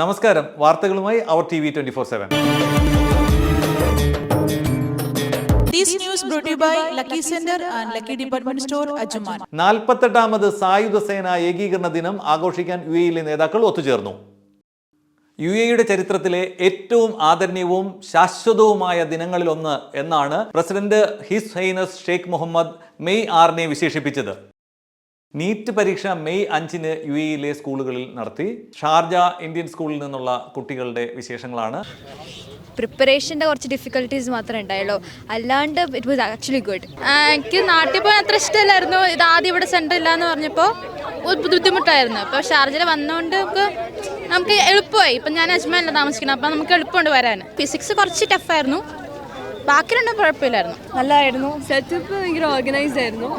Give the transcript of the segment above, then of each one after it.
നമസ്കാരം. വാർത്തകളുമായി അവർ T V twenty four seven. നാൽപ്പത്തെട്ടാമത് സായുധ സേന ഏകീകരണ ദിനം ആഘോഷിക്കാൻ യു എയിലെ നേതാക്കൾ ഒത്തുചേർന്നു. യു എയുടെ ചരിത്രത്തിലെ ഏറ്റവും ആദരണീയവും ശാശ്വതവുമായ ദിനങ്ങളിലൊന്ന് എന്നാണ് president his highness Sheikh Mohamed May ആറിനെ വിശേഷിപ്പിച്ചത്. നീറ്റ് പരീക്ഷ മെയ് അഞ്ചിന് യു എയിലെ സ്കൂളുകളിൽ നടത്തി. ഷാർജ ഇന്ത്യൻ സ്കൂളിൽ നിന്നുള്ള കുട്ടികളുടെ വിശേഷങ്ങളാണ്. പ്രിപ്പറേഷന്റെ കുറച്ച് ഡിഫിക്കൽട്ടീസ് മാത്രമേ ഉണ്ടായുള്ളൂ. അല്ലാണ്ട് ഇറ്റ് വാസ് ആക്ച്വലി ഗുഡ് എനിക്ക് നാട്ടിൽ പോകാൻ അത്ര ഇഷ്ടമല്ലായിരുന്നു. ഇത് ആദ്യം ഇവിടെ സെന്റർ ഇല്ല എന്ന് പറഞ്ഞപ്പോൾ ബുദ്ധിമുട്ടായിരുന്നു. അപ്പോൾ ഷാർജയിൽ വന്നുകൊണ്ട് നമുക്ക് നമുക്ക് എളുപ്പമായി. ഇപ്പം ഞാൻ അജ്മാനിലാണ് താമസിക്കുന്നത്. അപ്പോൾ നമുക്ക് എളുപ്പമുണ്ട് വരാൻ. ഫിസിക്സ് കുറച്ച് ടഫായിരുന്നു ബാക്കി രണ്ടും കുഴപ്പമില്ലായിരുന്നു. നല്ലതായിരുന്നു. സെറ്റപ്പ് ഭയങ്കര ഓർഗനൈസ്ഡ് ആയിരുന്നു.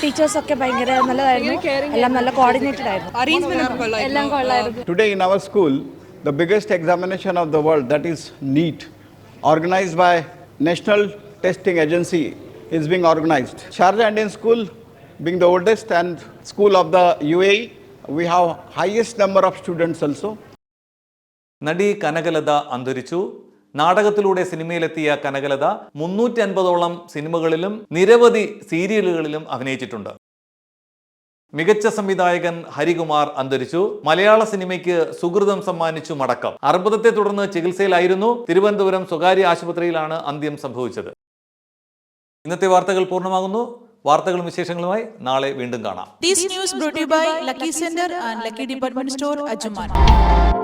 ടീച്ചേഴ്സൊക്കെ ഭയങ്കര നല്ലതായിരുന്നു എല്ലാം നല്ല കോർഡിനേറ്റഡ് ആയിരുന്നു എല്ലാം കൊള്ളായിരുന്നു Today in our school, the biggest examination of the world, that is NEET, organized by National Testing Agency, is being organized. Sharjah Indian School, being the oldest and school of the UAE, we have highest number of students also. നടി കനകലത അന്തരിച്ചു നാടകത്തിലൂടെ സിനിമയിലെത്തിയ കനകലത മുന്നൂറ്റി അൻപതോളം സിനിമകളിലും നിരവധി സീരിയലുകളിലും അഭിനയിച്ചിട്ടുണ്ട്. മികച്ച സംവിധായകൻ ഹരികുമാർ അന്തരിച്ചു. മലയാള സിനിമയ്ക്ക് സുഹൃതം സമ്മാനിച്ചു മടക്കം. അർബുദത്തെ തുടർന്ന് ചികിത്സയിലായിരുന്നു. തിരുവനന്തപുരം സ്വകാര്യ ആശുപത്രിയിലാണ് അന്ത്യം സംഭവിച്ചത്. ഇന്നത്തെ വാർത്തകൾ പൂർണമാകുന്നു. വാർത്തകളും വിശേഷങ്ങളുമായി നാളെ വീണ്ടും കാണാം. News brought lucky centre Department Store, Ajuman.